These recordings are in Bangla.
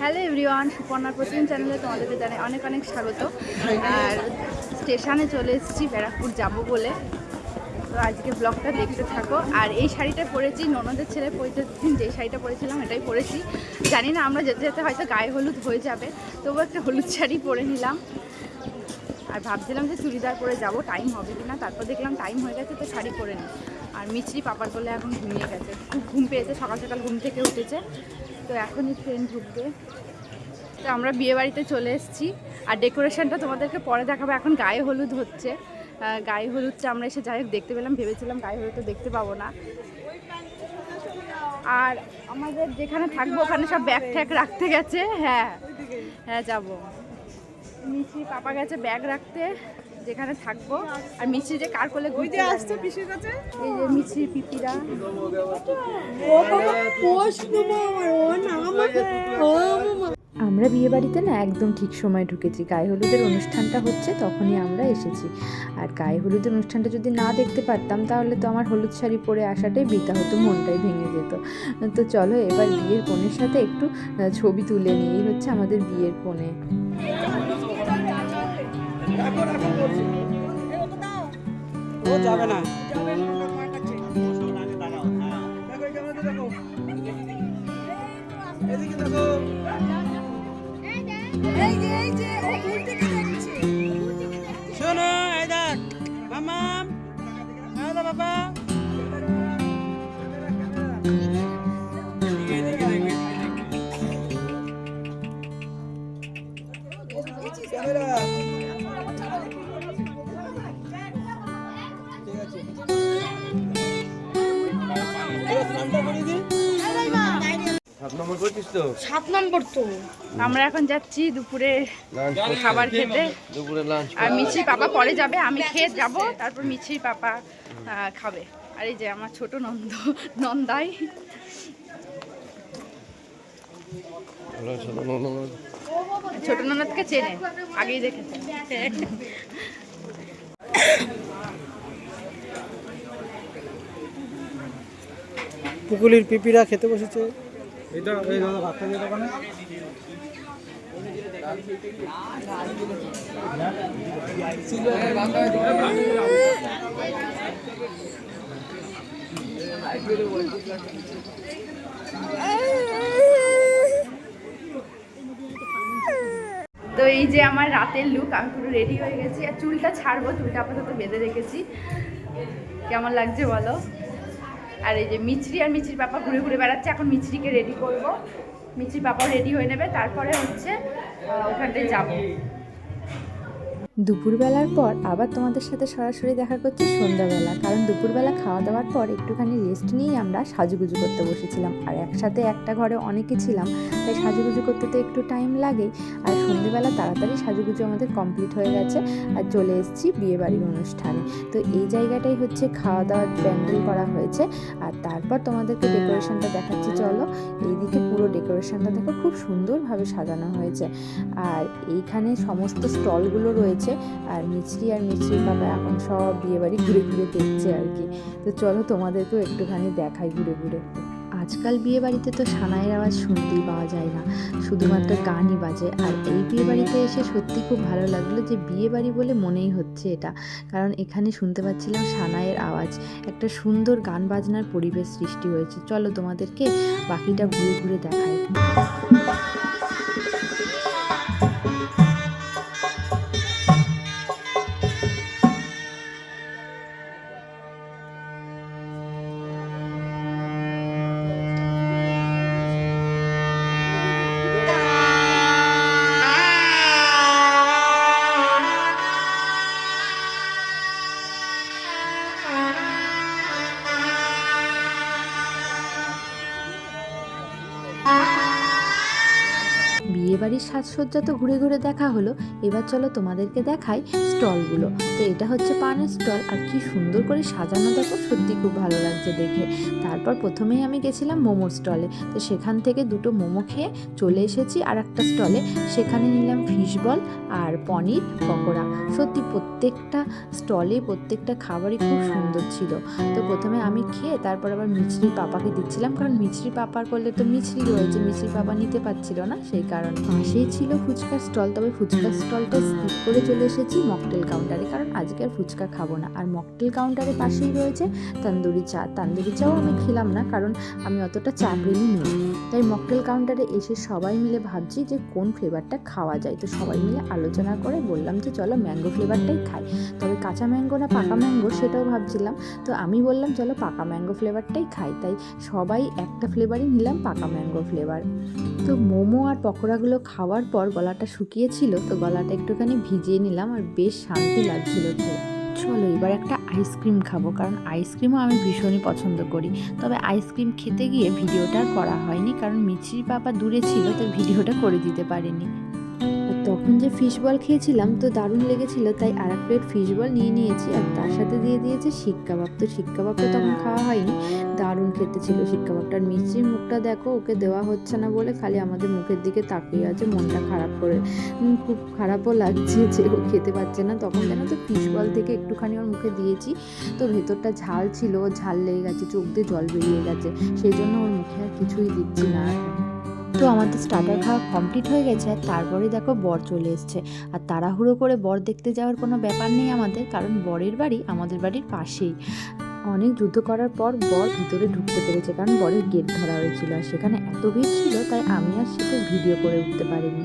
হ্যালো এভরিওয়ান, সুপর্ণার প্রতিদিন চ্যানেলে তোমাদেরকে জানাই অনেক অনেক স্বাগত। আর স্টেশনে চলে এসেছি, ব্যারাকপুর যাব বলে। তো আজকে ব্লগটা দেখতে থাকো। আর এই শাড়িটা পরেছি, ননদের ছেলে পরিতে দিন যেই শাড়িটা পরেছিলাম এটাই পরেছি। জানি না, আমরা যেতে যেতে হয়তো গায়ে হলুদ হয়ে যাবে। তবু একটা হলুদ শাড়ি পরে নিলাম। আর ভাবছিলাম যে চুড়িদার পরে যাব টাইম হবে কি না তারপর দেখলাম টাইম হয়ে গেছে, তো শাড়ি পরে নিই আর মিছরি পাপার বলে এখন ঘুমিয়ে গেছে। খুব ঘুম পেয়েছে, সকাল সকাল ঘুম থেকে উঠেছে। তো এখনই ট্রেন ঢুকবে। তো আমরা বিয়ে বাড়িতে চলে এসেছি। আর ডেকোরেশনটা তোমাদেরকে পরে দেখাবো। এখন গায়ে হলুদ হচ্ছে। গায়ে হলুদটা আমরা এসে যাই দেখতে পেলাম, ভেবেছিলাম গায়ে হলুদ তো দেখতে পাবো না। আর আমাদের যেখানে থাকব, ওখানে সব ব্যাগ ট্যাগ রাখতে গেছে। হ্যাঁ হ্যাঁ যাব। মিষ্টি পাপা গেছে ব্যাগ রাখতে। যেখানে থাকব। আর মিষ্টি যে কার কোলে ঘুরতে আসছে পিসির কাছে? এই যে মিষ্টি পিপিরা। ও বাবা পোস্ট দেবো আমার ও আমরা বিয়ে বাড়িতে না একদম ঠিক সময় ঢুকেছি। গায়ে হলুদের অনুষ্ঠানটা হচ্ছে তখনই আমরা এসেছি। আর গায়ে হলুদের অনুষ্ঠানটা যদি না দেখতে পারতাম তাহলে তো আমার হলুদ শাড়ি পরে আসাটাই বৃথা হতো মনটাই ভেঙে যেত। তো চলো এবার বিয়ের কনের সাথে একটু ছবি তুলে নিই। হচ্ছে আমাদের বিয়ের শোনো এই দেখ। মামা হ্যালো বাবা। নম্বর করছিস তো? সাত নম্বর তো। আমরা এখন যাচ্ছি দুপুরে খাবার খেতে। দুপুরে লাঞ্চ আর মিছির পাপা পরে যাবে আমি খেয়ে যাব তারপর মিছির পাপা খাবে। আর এই যে আমার ছোট নন্দ নন্দাই। ছোট ননদকে চেনে আগেই দেখেছে। পুকুলির পিপিরা খেতে বসেছে। এটা, এই দাদা ভাত দোকানে। তো এই যে আমার রাতের লুক আমি পুরো রেডি হয়ে গেছি। আর চুলটা ছাড়বো, চুলটা আপাতত বেঁধে রেখেছি। কেমন লাগছে বলো? আর এই যে মিছরি আর মিছরি পাপা ঘুরে ঘুরে বেড়াচ্ছে, এখন মিছরিকে রেডি করব। মিছরি পাপাও রেডি হয়ে নেবে, তারপরে হচ্ছে ওখানটায় যাব। দুপুরবেলার পর আবার তোমাদের সাথে সরাসরি দেখা করছি সন্ধ্যাবেলা। কারণ দুপুরবেলা খাওয়া দাওয়ার পর একটুখানি রেস্ট নিয়েই আমরা সাজুগুজু করতে বসেছিলাম। আর একসাথে একটা ঘরে অনেকে ছিলাম, তাই সাজুগুজু করতে তো একটু টাইম লাগেই। আর সন্ধ্যেবেলা তাড়াতাড়ি সাজুগুজু আমাদের কমপ্লিট হয়ে গেছে আর চলে এসেছি বিয়েবাড়ির অনুষ্ঠানে। তো এই জায়গাটাই হচ্ছে খাওয়া দাওয়ার প্যান্ডেল করা হয়েছে। আর তারপর তোমাদেরকে ডেকোরেশনটা দেখাচ্ছি, চলো। এইদিকে পুরো ডেকোরেশনটা দেখো, খুব সুন্দরভাবে সাজানো হয়েছে। আর এইখানে সমস্ত স্টলগুলো রয়েছে। আর মিছরি আর মিছরির বাবা এখন সব বিয়েবাড়ি ঘুরে ঘুরে দেখছে আর কি। তো চলো তোমাদেরকেও একটুখানি দেখাই ঘুরে ঘুরে। আজকাল বিয়ে বাড়িতে তো সানাইয়ের আওয়াজ শুনতেই পাওয়া যায় না। শুধুমাত্র গানই বাজে। আর এই বিয়ে বাড়িতে এসে সত্যি খুব ভালো লাগল যে বিয়ে বাড়ি বলে মনেই হচ্ছে এটা। কারণ এখানে শুনতে পাচ্ছিলাম সানাইয়ের আওয়াজ। একটা সুন্দর গান বাজনার পরিবেশ সৃষ্টি হয়েছে। চলো তোমাদেরকে বাকিটা ঘুরে ঘুরে দেখাই। Thank you. বিয়েবাড়ির সাজসজ্জা তো ঘুরে ঘুরে দেখা হলো। এবার চলো তোমাদেরকে দেখাই স্টলগুলো। তো এটা হচ্ছে পানের স্টল, আর কি সুন্দর করে সাজানো দেখো, সত্যি খুব ভালো লাগছে দেখে। তারপর প্রথমেই আমি গেছিলাম মোমোর স্টলে। তো সেখান থেকে দুটো মোমো খেয়ে চলে এসেছি আর একটা স্টলে। সেখানে নিলাম ফিশ বল আর পনির, পকোড়া। সত্যি প্রত্যেকটা স্টলে প্রত্যেকটা খাবারই খুব সুন্দর ছিল। তো প্রথমে আমি খেয়ে তারপর আবার মিছরির পাপাকে দিচ্ছিলাম, কারণ মিছরি পাপার করলে তো মিছরি রয়েছে, মিছরি পাপা নিতে পারছিল না সেই কারণে। পাশেই ছিল ফুচকার স্টল, তবে ফুচকার স্টলটা স্কিপ করে চলে এসেছি মকটেল কাউন্টারে, কারণ আজকে আর ফুচকা খাব না। আর মকটেল কাউন্টারের পাশেই রয়েছে তন্দুরি চা। তান্দুরি চাও আমি খেলাম না, কারণ আমি অতটা চা প্রেমী নই। তাই মকটেল কাউন্টারে এসে সবাই মিলে ভাবছি যে কোন ফ্লেভারটা খাওয়া যায়। তো সবাই মিলে আলোচনা করে বললাম যে চলো ম্যাঙ্গো ফ্লেভারটাই খাই। তবে কাঁচা ম্যাঙ্গো না পাকা ম্যাঙ্গো সেটাও ভাবছিলাম। তো আমি বললাম চলো পাকা ম্যাঙ্গো ফ্লেভারটাই খাই। তাই সবাই একটা ফ্লেভারই নিলাম পাকা ম্যাঙ্গো ফ্লেভার। তো মোমো আর পকোড়াগুলো খাওয়ার পর গলাটা শুকিয়েছিল, তো গলাটা একটুখানি ভিজিয়ে নিলাম আর বেশ শান্তি লাগছিল চলো এবার একটা আইসক্রিম খাব, কারণ আইসক্রিমও আমি ভীষণই পছন্দ করি। তবে আইসক্রিম খেতে গিয়ে ভিডিওটা করা হয়নি, কারণ মিছির বাবা দূরে ছিল তো ভিডিওটা করে দিতে পারিনি। তখন যে ফিশ বল খেয়েছিলাম তো দারুণ লেগেছিল তাই আর এক প্লেট ফিশ বল নিয়ে নিয়েছি আর তার সাথে দিয়ে দিয়েছে শিক কাবাব। তো শিক কাবাবটা তখন খাওয়া হয়নি দারুণ খেতে ছিল শিক কাবাবটা। আর মিষ্টির মুখটা দেখো ওকে দেওয়া হচ্ছে না বলে খালি আমাদের মুখের দিকে তাকিয়ে আছে মনটা খারাপ করে খুব খারাপও লাগছে যে ও খেতে পারছে না। তখন যেন তো ফিশ বল থেকে একটুখানি ওর মুখে দিয়েছি তো ভেতরটা ঝাল ছিল ঝাল লেগে গেছে চোখ দিয়ে জল বেরিয়ে গেছে সেই জন্য ওর মুখে আর কিছুই দিচ্ছি না। তো আমাদের স্টার্টার খাওয়া কমপ্লিট হয়ে গেছে আর তারপরে দেখো বর চলে এসছে আর তাড়াহুড়ো করে বর দেখতে যাওয়ার কোনো ব্যাপার নেই আমাদের কারণ বরের বাড়ি আমাদের বাড়ির পাশেই অনেক যুদ্ধ করার পর বর ভিতরে ঢুকতে পেরেছে কারণ বরের গেট ধরা হয়েছিল আর সেখানে এত ভিড় ছিল তাই আমি আর সেটা ভিডিও করে উঠতে পারিনি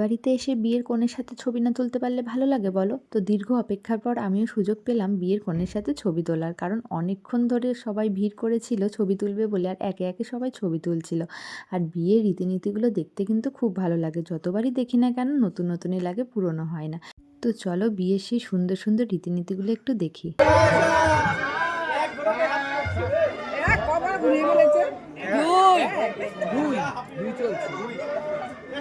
বাড়িতে এসে বিয়ের কনের সাথে ছবি না তুলতে পারলে ভালো লাগে বলো? তো দীর্ঘ অপেক্ষার পর আমিও সুযোগ পেলাম বিয়ের কনের সাথে ছবি তোলার। কারণ অনেকক্ষণ ধরে সবাই ভিড় করেছিল ছবি তুলবে বলে আর একে একে সবাই ছবি তুলছিল। আর বিয়ের রীতিনীতিগুলো দেখতে কিন্তু খুব ভালো লাগে। যতবারই দেখি না কেন নতুন নতুনই লাগে পুরনো হয় না। তো চলো বিয়ের সেই সুন্দর সুন্দর রীতিনীতিগুলো একটু দেখি।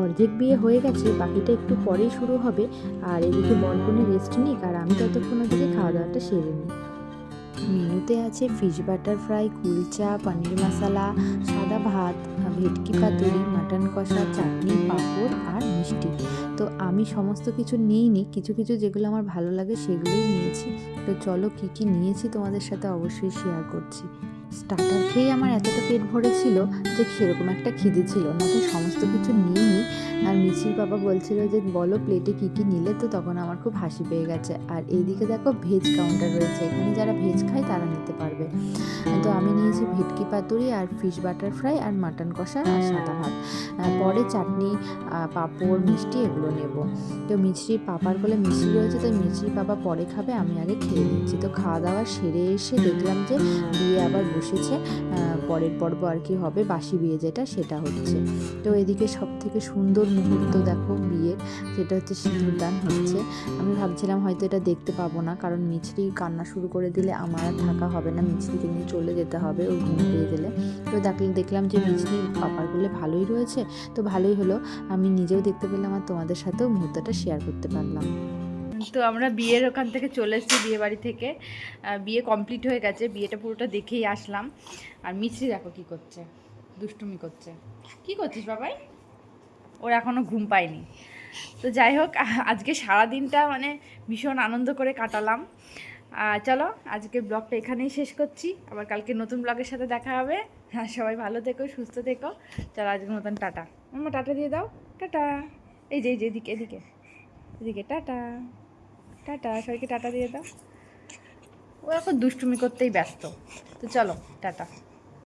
অর্ধেক বিয়ে হয়ে গেছে, বাকিটা একটু পরেই শুরু হবে। আর এদিকে বরকনে রেস্ট নিক, আর আমি ততক্ষণ ওদিকে খাওয়া দাওয়াটা সেরে নিই। মেনুতে আছে fish butter fry kulcha paneer masala, সাদা ভাত, ভেটকি পাতুরি মাটন কষা, চাটনি, পাঁপড় আর মিষ্টি। তো আমি সমস্ত কিছু নিইনি, কিছু কিছু যেগুলো আমার ভালো লাগে সেগুলোই নিয়েছি। তো চলো কী কী নিয়েছি তোমাদের সাথে অবশ্যই শেয়ার করছি। স্টার্টার খেয়ে আমার এতটা পেট ভরেছিল যে সেরকম একটা খিদে ছিল না, তো সমস্ত কিছু নিইনি। আর মিছির বাবা বলছিল যে, বলো প্লেটে কী কী নিলে? তো তখন আমার খুব হাসি পেয়ে গেছে। আর এইদিকে দেখো ভেজ কাউন্টার রয়েছে। এখানে যারা ভেজ খায় তারা নিতে পারবে। তো আমি নিয়েছি ভেটকি পাতুরি আর ফিশ বাটার ফ্রাই আর মাটন কষা আর সাদা ভাত। পরে চাটনি পাঁপড়, মিষ্টি এগুলো নেব। তো মিছরি পাপার বলে মিষ্টি রয়েছে, তো মিছরি পাপা পরে খাবে, আমি আগে খেয়ে নিচ্ছি। তো খাওয়া দাওয়া সেরে এসে দেখলাম যে, বিয়ে আবার বসেছে। পরের পর্ব আর কি হবে, বাসি বিয়ে যেটা সেটা হচ্ছে। তো এদিকে সব থেকে সুন্দর মুহূর্ত দেখো বিয়ের যেটা হচ্ছে সিঁদুর দান হচ্ছে। আমি ভাবছিলাম হয়তো এটা দেখতে পাবো না, কারণ মিছরি কান্না শুরু করে দিলে আমার আর থাকা হবে না, মিছরিকে নিয়ে চলে যেতে হবে ও ঘুম পেয়ে গেলে। তো দেখলাম দেখলাম যে মিছরির পাপারগুলো ভালোই রয়েছে, তো ভালোই হলো। আমি নিজেও দেখতে পেলাম আর তোমাদের সাথেও মুহূর্তটা শেয়ার করতে পারলাম। তো আমরা বিয়ের ওখান থেকে চলে এসেছি বিয়ে বাড়ি থেকে। বিয়ে কমপ্লিট হয়ে গেছে, বিয়েটা পুরোটা দেখেই আসলাম। আর মিছরি দেখো কি করছে, দুষ্টুমি করছে। কি করছিস বাবাই? ওর এখনও ঘুম পায়নি। তো যাই হোক, আজকে সারা দিনটা মানে ভীষণ আনন্দ করে কাটালাম। চলো আজকে ব্লগটা এখানেই শেষ করছি। আবার কালকে নতুন ব্লগের সাথে দেখা হবে। হ্যাঁ সবাই ভালো থেকো, সুস্থ থেকো। চলো আজকে মতন টাটা। মামা টাটা দিয়ে দাও। টাটা। এই যে এই যে, এদিকে এদিকে। এদিকে, টাটা। টাটা সবাইকে টাটা দিয়ে দাও। ও এখন দুষ্টুমি করতেই ব্যস্ত। তো চলো টাটা।